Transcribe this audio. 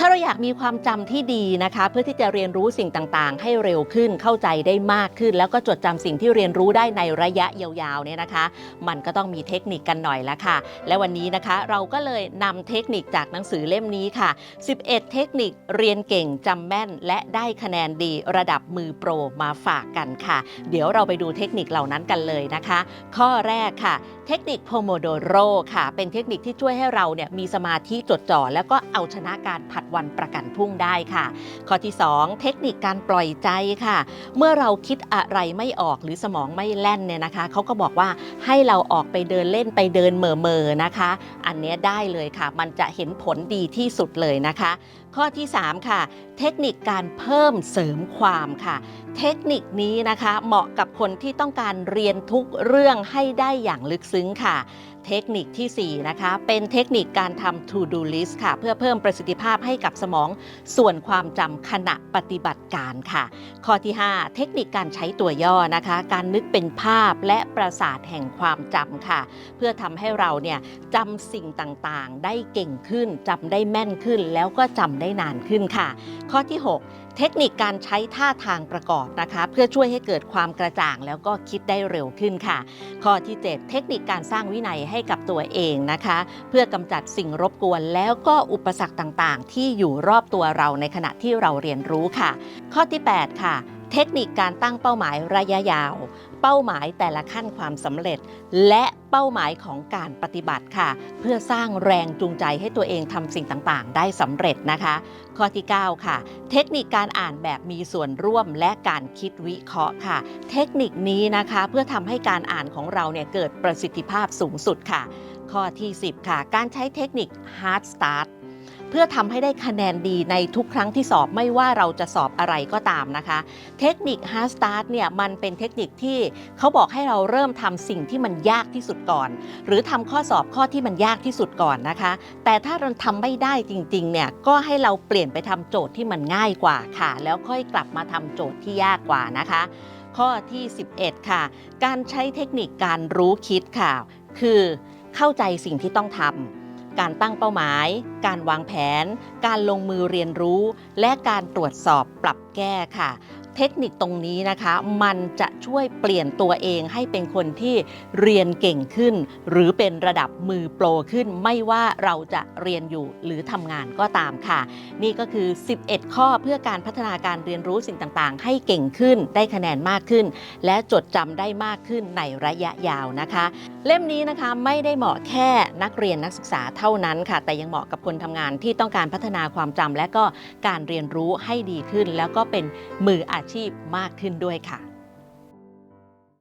ถ้าเราอยากมีความจำที่ดีนะคะ เพื่อที่จะเรียนรู้สิ่งต่างๆ ให้เร็วขึ้นเข้าใจได้มากขึ้น แล้วก็จดจำสิ่งที่เรียนรู้ได้ในระยะยาวๆเนี่ยนะคะ มันก็ต้องมีเทคนิคกันหน่อยละค่ะ และวันนี้นะคะเราก็เลยนำเทคนิคจากหนังสือเล่มนี้ค่ะ 11 เทคนิคเรียนเก่งจำแม่น และได้คะแนนดีระดับมือโปรมาฝากกันค่ะ เดี๋ยวเราไปดูเทคนิคเหล่านั้นกันเลยนะคะ ข้อแรกค่ะ เทคนิคโพโมโดโรค่ะ เป็นเทคนิคที่ช่วยให้เราเนี่ยมีสมาธิจดจ่อ แล้วก็เอาชนะการผัดวันประกันพรุ่งได้ค่ะ ข้อที่ 2 เทคนิคการปล่อยใจค่ะ เมื่อเราคิดอะไรไม่ออกหรือสมองไม่แล่นเนี่ยนะคะเขาก็บอกว่าให้เราออกไปเดินเล่นไปเดินเม่อเมอๆนะคะ อันเนี้ยได้เลยค่ะ มันจะเห็นผลดีที่สุดเลยนะคะ ข้อที่ 3 ค่ะ เทคนิคการเพิ่มเสริมความค่ะ เทคนิคนี้นะคะเหมาะกับคนที่ต้องการเรียนทุกเรื่องให้ได้อย่างลึกซึ้งค่ะ เทคนิคทีสี่ 4 นะคะ เป็นเทคนิคการทำ to do list ค่ะ เพื่อเพิ่มประสิทธิภาพให้กับสมอง ส่วนความจำขณะปฏิบัติการค่ะ ข้อที่ 5 เทคนิคการใช้ตัวย่อนะคะ การนึกเป็นภาพและประสาทแห่งความจำค่ะ เพื่อทำให้เราเนี่ยจำสิ่งต่างๆ ได้เก่งขึ้นจำได้แม่นขึ้น แล้วก็จำได้นานขึ้นค่ะ ข้อที่ 6 เทคนิคการใช้ท่าทางประกอบนะคะ เพื่อช่วยให้เกิดความกระจ่างแล้วก็คิดได้เร็วขึ้นค่ะ ข้อที่ 7 เทคนิคการสร้างวินัยให้กับตัวเองนะคะ เพื่อกำจัดสิ่งรบกวนแล้วก็อุปสรรคต่างๆ ที่อยู่รอบตัวเราในขณะที่เราเรียนรู้ค่ะ ข้อที่ 8 ค่ะ เทคนิคการตั้งเป้าหมายระยะยาว เป้าหมายแต่ละขั้นความสำเร็จ และเป้าหมายของการปฏิบัติค่ะ เพื่อสร้างแรงจูงใจให้ตัวเองทำสิ่งต่างๆ ได้สำเร็จนะคะ ข้อที่ 9 ค่ะ เทคนิคการอ่านแบบมีส่วนร่วมและการคิดวิเคราะห์ค่ะ เทคนิคนี้นะคะเพื่อทำให้การอ่านของเราเนี่ยเกิดประสิทธิภาพสูงสุดค่ะ ข้อที่ 10 ค่ะ การใช้เทคนิค hard start เพื่อทำให้ได้คะแนนดีในทุกครั้งที่สอบไม่ว่าเราจะสอบอะไรก็ตามนะคะ เทคนิค hard start เนี่ยมันเป็นเทคนิคที่เขาบอกให้เราเริ่มทำสิ่งที่มันยากที่สุดก่อน หรือทำข้อสอบข้อที่มันยากที่สุดก่อนนะคะ แต่ถ้าเราทำไม่ได้จริงๆเนี่ยก็ให้เราเปลี่ยนไปทำโจทย์ที่มันง่ายกว่าค่ะ แล้วค่อยกลับมาทำโจทย์ที่ยากกว่านะคะ ข้อที่ 11 ค่ะ การใช้เทคนิคการรู้คิดค่ะ คือเข้าใจสิ่งที่ต้องทำ การตั้งเป้าหมาย การวางแผน การลงมือเรียนรู้ และการตรวจสอบปรับแก้ค่ะ เทคนิคตรงนี้นะคะ มันจะช่วยเปลี่ยนตัวเองให้เป็นคนที่เรียนเก่งขึ้น หรือเป็นระดับมือโปรขึ้น ไม่ว่าเราจะเรียนอยู่หรือทำงานก็ตามค่ะ นี่ก็คือ 11 ข้อเพื่อการพัฒนาการเรียนรู้สิ่งต่างๆ ให้เก่งขึ้นได้คะแนนมากขึ้น และจดจำได้มากขึ้นในระยะยาวนะคะ เล่มนี้นะคะไม่ได้เหมาะแค่นักเรียนนักศึกษาเท่านั้นค่ะ แต่ยังเหมาะกับคนทำงานที่ต้องการพัฒนาความจำและก็การเรียนรู้ให้ดีขึ้น แล้วก็เป็นมืออาชีพมากขึ้นด้วยค่ะ